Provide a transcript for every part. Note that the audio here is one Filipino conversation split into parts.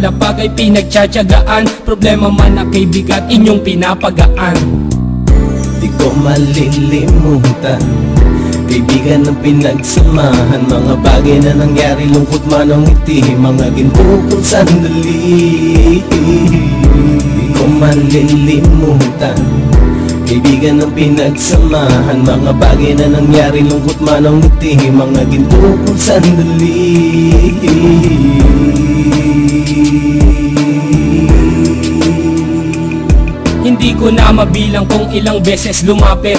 nakalapag ay pinagtsatsagaan. Problema man na kay bigat inyong pinapagaan. Di ko malilimutan Kaibigan ng pinagsamahan. Mga bagay na nangyari Lungkot man ang ngiti Mga ginto kong sandali. Di ko malilimutan Kaibigan ng pinagsamahan. Mga bagay na nangyari Lungkot man ang ngiti Mga ginto kong sandali Hindi ko na mabilang kung ilang beses lumapit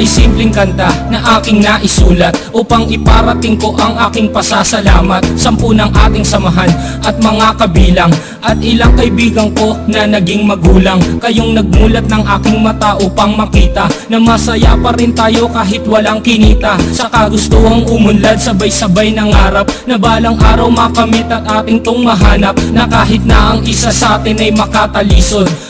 ay simpleng kanta na aking naisulat Upang iparating ko ang aking pasasalamat. Sampu ng ating samahan at mga kabilang At ilang kaibigan ko na naging magulang. Kayong nagmulat ng aking mata upang makita Na masaya pa rin tayo kahit walang kinita. Sa kagustuhang umunlad sabay-sabay ng harap Na balang araw makamit at ating tong mahanap Na kahit na ang isa sa atin ay makatalisod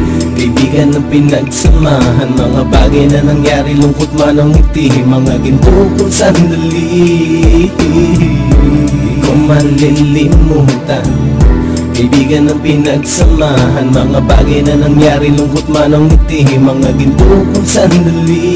Kaibigan ng pinagsamahan Mga bagay na nangyari Lungkot man ang ngiti Mga ginto kong sandali. Ko malilimutan Kaibigan ng pinagsamahan Mga bagay na nangyari Lungkot man ang ngiti Mga ginto kong sandali